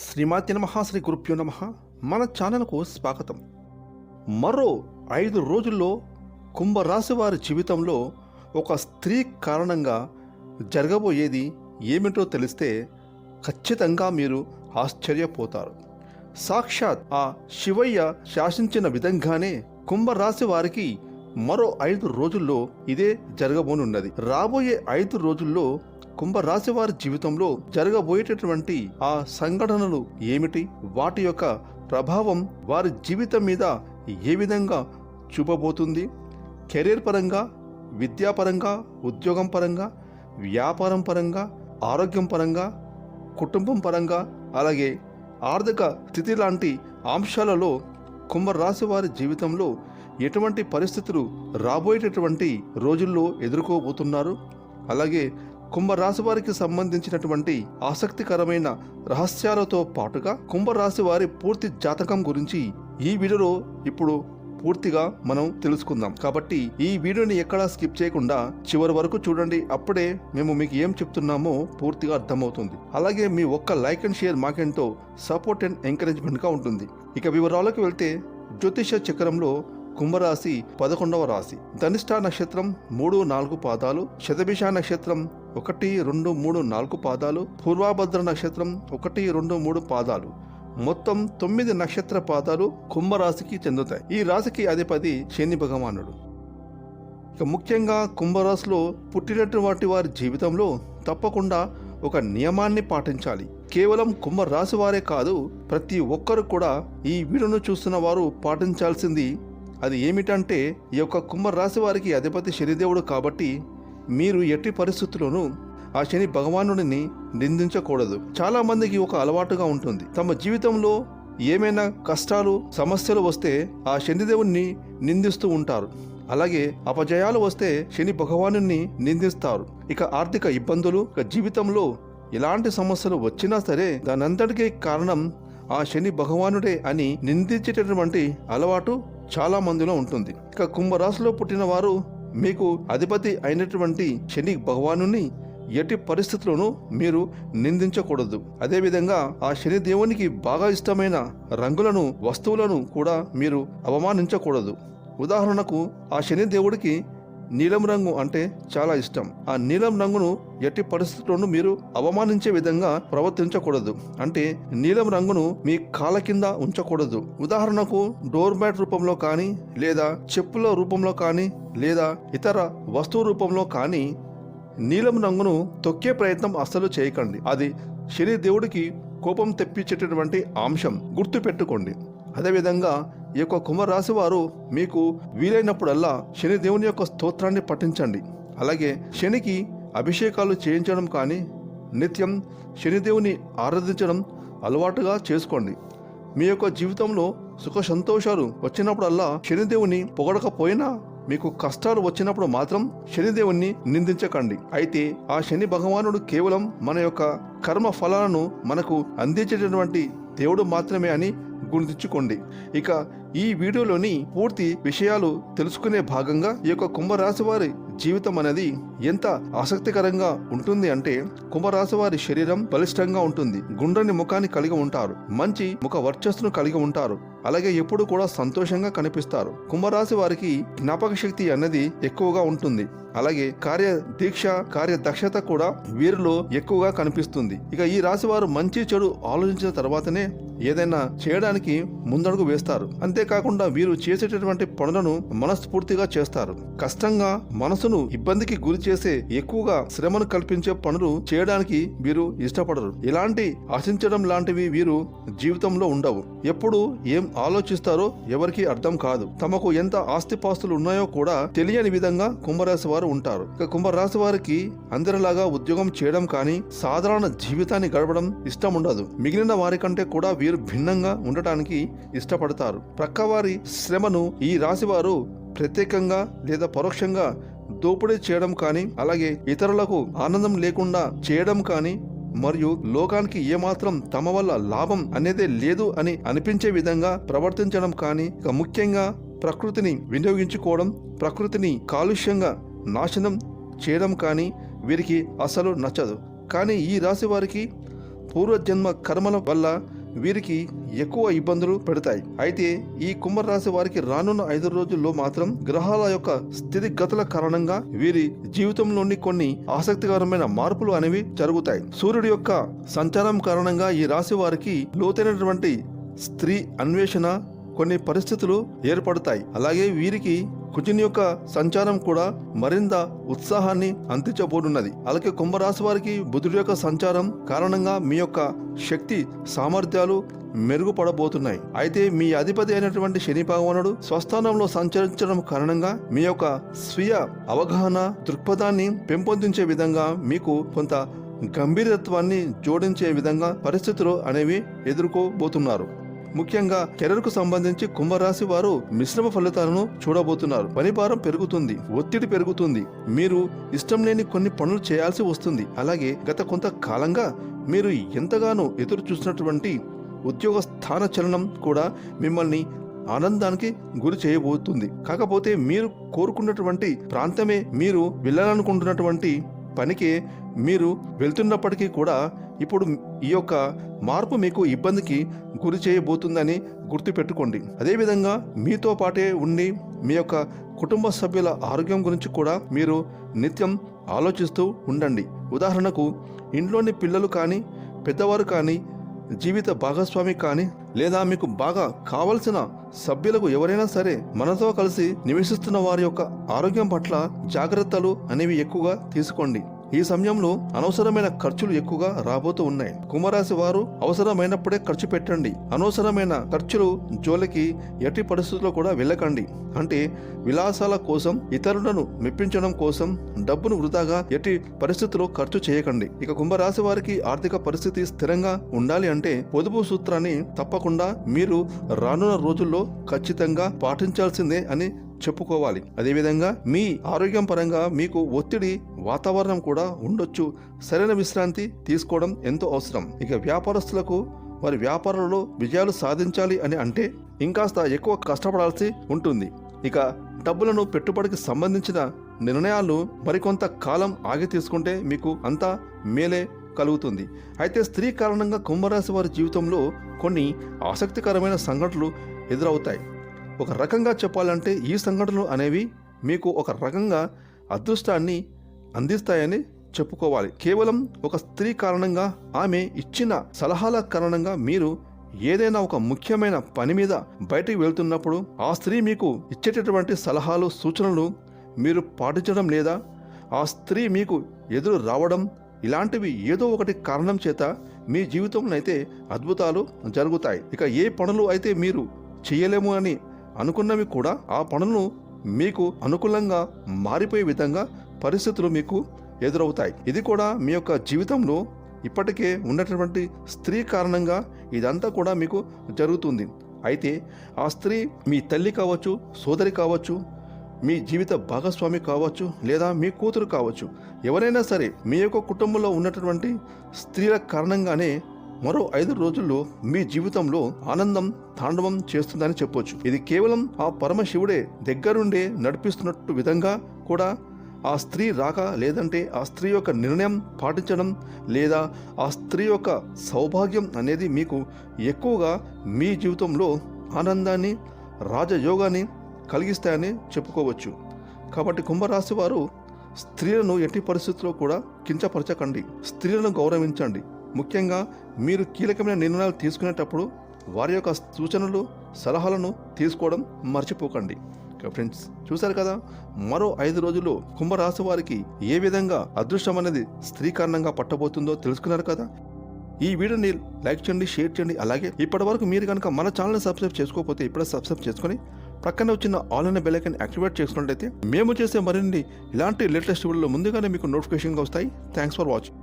శ్రీమాతి నమ శ్రీ గురుభ్యో నమ. మన ఛానల్కు స్వాగతం. మరో ఐదు రోజుల్లో కుంభరాశి వారి జీవితంలో ఒక స్త్రీ కారణంగా జరగబోయేది ఏమిటో తెలిస్తే ఖచ్చితంగా మీరు ఆశ్చర్యపోతారు. సాక్షాత్ ఆ శివయ్య శాసించిన విధంగానే కుంభరాశి వారికి మరో ఐదు రోజుల్లో ఇదే జరగబోనున్నది. రాబోయే ఐదు రోజుల్లో కుంభరాశి వారి జీవితంలో జరగబోయేటటువంటి ఆ సంఘటనలు ఏమిటి? వాటి యొక్క ప్రభావం వారి జీవితం మీద ఏ విధంగా చూపబోతుంది? కెరీర్ పరంగా విద్యాపరంగా ఉద్యోగం పరంగా వ్యాపారం పరంగా ఆరోగ్యం పరంగా కుటుంబం పరంగా అలాగే ఆర్థిక స్థితి లాంటి అంశాలలో కుంభరాశి వారి జీవితంలో ఎటువంటి పరిస్థితులు రాబోయేటటువంటి రోజుల్లో ఎదుర్కోబోతున్నారు? అలాగే కుంభరాశి వారికి సంబంధించినటువంటి ఆసక్తికరమైన రహస్యాలతో పాటుగా కుంభరాశి వారి పూర్తి జాతకం గురించి ఈ వీడియోలో ఇప్పుడు పూర్తిగా మనం తెలుసుకుందాం. కాబట్టి ఈ వీడియోని ఎక్కడా స్కిప్ చేయకుండా చివరి వరకు చూడండి. అప్పుడే మేము మీకు ఏం చెప్తున్నామో పూర్తిగా అర్థమవుతుంది. అలాగే మీ ఒక్క లైక్ అండ్ షేర్ మాకెంతో సపోర్ట్ అండ్ ఎంకరేజ్మెంట్గా ఉంటుంది. ఇక వివరాలకు వెళ్తే జ్యోతిష చక్రంలో కుంభరాశి పదకొండవ రాశి. ధనిష్ట నక్షత్రం మూడు నాలుగు పాదాలు. శతభిష నక్షత్రం ఒకటి రెండు మూడు నాలుగు పాదాలు. పూర్వాభద్ర నక్షత్రం ఒకటి రెండు మూడు పాదాలు. మొత్తం తొమ్మిది నక్షత్ర పాదాలు కుంభరాశికి చెందుతాయి. ఈ రాశికి అధిపతి శని భగవానుడు. ఇక ముఖ్యంగా కుంభరాశిలో పుట్టినటువంటి వారి జీవితంలో తప్పకుండా ఒక నియమాన్ని పాటించాలి. కేవలం కుంభరాశి వారే కాదు ప్రతి ఒక్కరు కూడా ఈ వీడియోను చూస్తున్న వారు పాటించాల్సింది అది ఏమిటంటే ఈ యొక్క కుంభరాశి వారికి అధిపతి శనిదేవుడు కాబట్టి మీరు ఎట్టి పరిస్థితుల్లోనూ ఆ శని భగవానుడిని నిందించకూడదు. చాలా మందికి ఒక అలవాటుగా ఉంటుంది. తమ జీవితంలో ఏమైనా కష్టాలు సమస్యలు వస్తే ఆ శనిదేవుణ్ణి నిందిస్తూ ఉంటారు. అలాగే అపజయాలు వస్తే శని భగవాను నిందిస్తారు. ఇక ఆర్థిక ఇబ్బందులు ఇక జీవితంలో ఎలాంటి సమస్యలు వచ్చినా సరే దానంతటికీ కారణం ఆ శని భగవానుడే అని నిందించేటటువంటి అలవాటు చాలా మందిలో ఉంటుంది. ఇక కుంభరాశిలో పుట్టిన వారు మీకు అధిపతి అయినటువంటి శని భగవాను ఎట్టి పరిస్థితుల్లోనూ మీరు నిందించకూడదు. అదేవిధంగా ఆ శని దేవునికి బాగా ఇష్టమైన రంగులను వస్తువులను కూడా మీరు అవమానించకూడదు. ఉదాహరణకు ఆ శని దేవుడికి నీలం రంగు అంటే చాలా ఇష్టం. ఆ నీలం రంగును ఎట్టి పరిస్థితుల్లోనూ మీరు అవమానించే విధంగా ప్రవర్తించకూడదు. అంటే నీలం రంగును మీ కాళ్ళ కింద ఉంచకూడదు. ఉదాహరణకు డోర్ మ్యాట్ రూపంలో కానీ లేదా చెప్పుల రూపంలో కానీ లేదా ఇతర వస్తువు రూపంలో కానీ నీలం రంగును తొక్కే ప్రయత్నం అస్సలు చేయకండి. అది శని దేవుడికి కోపం తెప్పించేటటువంటి అంశం. గుర్తు పెట్టుకోండి అదేవిధంగా ఈ యొక్క కుంభరాశి వారు మీకు వీలైనప్పుడల్లా శనిదేవుని యొక్క స్తోత్రాన్ని పఠించండి. అలాగే శనికి అభిషేకాలు చేయించడం కానీ నిత్యం శనిదేవుని ఆరాధించడం అలవాటుగా చేసుకోండి. మీ యొక్క జీవితంలో సుఖ సంతోషాలు వచ్చినప్పుడల్లా శనిదేవుని పొగడకపోయినా మీకు కష్టాలు వచ్చినప్పుడు మాత్రం శనిదేవుణ్ణి నిందించకండి. అయితే ఆ శని భగవానుడు కేవలం మన యొక్క కర్మ ఫలాలను మనకు అందించేటటువంటి దేవుడు మాత్రమే అని గుర్తించుకోండి. ఇక ఈ వీడియోలోని పూర్తి విషయాలు తెలుసుకునే భాగంగా ఈ యొక్క కుంభరాశి వారి జీవితం అనేది ఎంత ఆసక్తికరంగా ఉంటుంది అంటే కుంభరాశి వారి శరీరం బలిష్టంగా ఉంటుంది. గుండ్రని ముఖాన్ని కలిగి ఉంటారు. మంచి ముఖ వర్చస్సును కలిగి ఉంటారు. అలాగే ఎప్పుడు కూడా సంతోషంగా కనిపిస్తారు. కుంభరాశి వారికి జ్ఞాపక శక్తి అనేది ఎక్కువగా ఉంటుంది. అలాగే కార్య దీక్ష కార్య దక్షత కూడా వీరిలో ఎక్కువగా కనిపిస్తుంది. ఇక ఈ రాశి వారు మంచి చెడు ఆలోచించిన తర్వాతనే ఏదైనా చేయడానికి ముందడుగు వేస్తారు. అంతేకాకుండా వీరు చేసేటటువంటి పనులను మనస్ఫూర్తిగా చేస్తారు. కష్టంగా మనసును ఇబ్బందికి గురి చేసే ఎక్కువగా శ్రమను కల్పించే పనులు చేయడానికి వీరు ఇష్టపడరు. ఇలాంటి ఆశించడం లాంటివి వీరు జీవితంలో ఉండవు. ఎప్పుడు ఏం ఆలోచిస్తారో ఎవరికి అర్థం కాదు. తమకు ఎంత ఆస్తిపాస్తులు ఉన్నాయో కూడా తెలియని విధంగా కుంభరాశి వారు ఉంటారు. ఇక కుంభరాశి వారికి అందరిలాగా ఉద్యోగం చేయడం కానీ సాధారణ జీవితాన్ని గడపడం ఇష్టం ఉండదు. మిగిలిన వారికంటే కూడా వీరు భిన్నంగా ఉండటానికి ఇష్టపడతారు. ప్రక్కవారి శ్రమను ఈ రాశివారు ప్రత్యేకంగా లేదా పరోక్షంగా దోపిడీ చేయడం కానీ అలాగే ఇతరులకు ఆనందం లేకుండా చేయడం కానీ మరియు లోకానికి ఏమాత్రం తమ వల్ల లాభం అనేదే లేదు అని అనిపించే విధంగా ప్రవర్తించడం కానీ ఇక ముఖ్యంగా ప్రకృతిని వినియోగించుకోవడం ప్రకృతిని కాలుష్యంగా నాశనం చేయడం కానీ వీరికి అసలు నచ్చదు. కానీ ఈ రాశి వారికి పూర్వజన్మ కర్మల వల్ల వీరికి ఎక్కువ ఇబ్బందులు పెడతాయి. అయితే ఈ కుంభరాశి వారికి రానున్న ఐదు రోజుల్లో మాత్రం గ్రహాల యొక్క స్థితిగతుల కారణంగా వీరి జీవితంలోని కొన్ని ఆసక్తికరమైన మార్పులు అనేవి జరుగుతాయి. సూర్యుడి యొక్క సంచారం కారణంగా ఈ రాశి వారికి లోతైనటువంటి స్త్రీ అన్వేషణ కొన్ని పరిస్థితులు ఏర్పడతాయి. అలాగే వీరికి కుజుని యొక్క సంచారం కూడా మరింత ఉత్సాహాన్ని అందించబోనున్నది. అలాగే కుంభరాశి వారికి బుధుడి యొక్క సంచారం కారణంగా మీ యొక్క శక్తి సామర్థ్యాలు మెరుగుపడబోతున్నాయి. అయితే మీ అధిపతి అయినటువంటి శని భగవానుడు స్వస్థానంలో సంచరించడం కారణంగా మీ యొక్క స్వీయ అవగాహన దృక్పథాన్ని పెంపొందించే విధంగా మీకు కొంత గంభీరత్వాన్ని జోడించే విధంగా పరిస్థితులు అనేవి ఎదుర్కోబోతున్నారు. ముఖ్యంగా కెరీర్కు సంబంధించి కుంభరాశి వారు మిశ్రమ ఫలితాలను చూడబోతున్నారు. పనిభారం పెరుగుతుంది ఒత్తిడి పెరుగుతుంది. మీరు ఇష్టం లేని కొన్ని పనులు చేయాల్సి వస్తుంది. అలాగే గత కొంత కాలంగా మీరు ఎంతగానో ఎదురు చూసినటువంటి ఉద్యోగ స్థాన చలనం కూడా మిమ్మల్ని ఆనందానికి గురి చేయబోతుంది. కాకపోతే మీరు కోరుకున్నటువంటి ప్రాంతమే మీరు వెళ్ళాలనుకుంటున్నటువంటి పనికి మీరు వెళ్తున్నప్పటికీ కూడా ఇప్పుడు ఈ యొక్క మార్పు మీకు ఇబ్బందికి గురి చేయబోతుందని గుర్తుపెట్టుకోండి. అదేవిధంగా మీతో పాటే ఉండి మీ యొక్క కుటుంబ సభ్యుల ఆరోగ్యం గురించి కూడా మీరు నిత్యం ఆలోచిస్తూ ఉండండి. ఉదాహరణకు ఇంట్లోని పిల్లలు కానీ పెద్దవారు కానీ జీవిత భాగస్వామి కానీ లేదా మీకు బాగా కావలసిన సభ్యులకు ఎవరైనా సరే మనతో కలిసి నివసిస్తున్న వారి యొక్క ఆరోగ్యం పట్ల జాగ్రత్తలు అనేవి ఎక్కువగా తీసుకోండి. ఈ సమయంలో అనవసరమైన ఖర్చులు ఎక్కువగా రాబోతూ ఉన్నాయి. కుంభరాశి వారు అవసరమైనప్పుడే ఖర్చు పెట్టండి. అనవసరమైన ఖర్చులు జోలికి ఎట్టి పరిస్థితుల్లో కూడా వెళ్ళకండి. అంటే విలాసాల కోసం ఇతరులను మెప్పించడం కోసం డబ్బును వృధాగా ఎట్టి పరిస్థితుల్లో ఖర్చు చేయకండి. ఇక కుంభరాశి వారికి ఆర్థిక పరిస్థితి స్థిరంగా ఉండాలి అంటే పొదుపు సూత్రాన్ని తప్పకుండా మీరు రానున్న రోజుల్లో ఖచ్చితంగా పాటించాల్సిందే అని చెప్పుకోవాలి. అదేవిధంగా మీ ఆరోగ్యం పరంగా మీకు ఒత్తిడి వాతావరణం కూడా ఉండొచ్చు. సరైన విశ్రాంతి తీసుకోవడం ఎంతో అవసరం. ఇక వ్యాపారస్తులకు వారి వ్యాపారంలో విజయాలు సాధించాలి అని అంటే ఇంకాస్త ఎక్కువ కష్టపడాల్సి ఉంటుంది. ఇక డబ్బులను పెట్టుబడికి సంబంధించిన నిర్ణయాలు మరికొంత కాలం ఆగి తీసుకుంటే మీకు అంతా మేలే కలుగుతుంది. అయితే స్త్రీ కారణంగా కుంభరాశి వారి జీవితంలో కొన్ని ఆసక్తికరమైన సంఘటనలు ఎదురవుతాయి. ఒక రకంగా చెప్పాలంటే ఈ సంఘటనలు అనేవి మీకు ఒక రకంగా అదృష్టాన్ని అందిస్తాయని చెప్పుకోవాలి. కేవలం ఒక స్త్రీ కారణంగా ఆమె ఇచ్చిన సలహాల కారణంగా మీరు ఏదైనా ఒక ముఖ్యమైన పని మీద బయటికి వెళ్తున్నప్పుడు ఆ స్త్రీ మీకు ఇచ్చేటటువంటి సలహాలు సూచనలు మీరు పాటించడం లేదా ఆ స్త్రీ మీకు ఎదురు రావడం ఇలాంటివి ఏదో ఒకటి కారణం చేత మీ జీవితంలో అయితే అద్భుతాలు జరుగుతాయి. ఇక ఏ పనులు అయితే మీరు చేయలేము అని అనుకున్నవి కూడా ఆ పనులను మీకు అనుకూలంగా మారిపోయే విధంగా పరిస్థితులు మీకు ఎదురవుతాయి. ఇది కూడా మీ యొక్క జీవితంలో ఇప్పటికే ఉన్నటువంటి స్త్రీ కారణంగా ఇదంతా కూడా మీకు జరుగుతుంది. అయితే ఆ స్త్రీ మీ తల్లి కావచ్చు సోదరి కావచ్చు మీ జీవిత భాగస్వామి కావచ్చు లేదా మీ కూతురు కావచ్చు ఎవరైనా సరే మీ యొక్క కుటుంబంలో ఉన్నటువంటి స్త్రీల కారణంగానే మరో ఐదు రోజుల్లో మీ జీవితంలో ఆనందం తాండవం చేస్తుందని చెప్పొచ్చు. ఇది కేవలం ఆ పరమశివుడే దగ్గరుండే నడిపిస్తున్నట్టు విధంగా కూడా ఆ స్త్రీ రాక లేదంటే ఆ స్త్రీ యొక్క నిర్ణయం పాటించడం లేదా ఆ స్త్రీ యొక్క సౌభాగ్యం అనేది మీకు ఎక్కువగా మీ జీవితంలో ఆనందాన్ని రాజయోగాన్ని కలిగిస్తాయని చెప్పుకోవచ్చు. కాబట్టి కుంభరాశి వారు స్త్రీలను ఎట్టి పరిస్థితుల్లో కూడా కించపరచకండి. స్త్రీలను గౌరవించండి. ముఖ్యంగా మీరు కీలకమైన నిర్ణయాలు తీసుకునేటప్పుడు వారి యొక్క సూచనలు సలహాలను తీసుకోవడం మర్చిపోకండి. ఫ్రెండ్స్ చూశారు కదా? మరో ఐదు రోజుల్లో కుంభరాశి వారికి ఏ విధంగా అదృష్టం అనేది స్త్రీ కారణంగా పట్టబోతుందో తెలుసుకున్నారు కదా? ఈ వీడియోని లైక్ చేయండి షేర్ చేయండి. అలాగే ఇప్పటి వరకు మీరు కనుక మన ఛానల్ని సబ్స్క్రైబ్ చేసుకోకపోతే ఇప్పుడే సబ్స్క్రైబ్ చేసుకొని పక్కన వచ్చిన ఆల్ అనే యాక్టివేట్ చేసుకున్నట్లయితే మేము చేసే మరిన్ని ఇలాంటి లేటెస్ట్ వీడియోలు ముందుగానే మీకు నోటిఫికేషన్గా వస్తాయి. Thanks for watching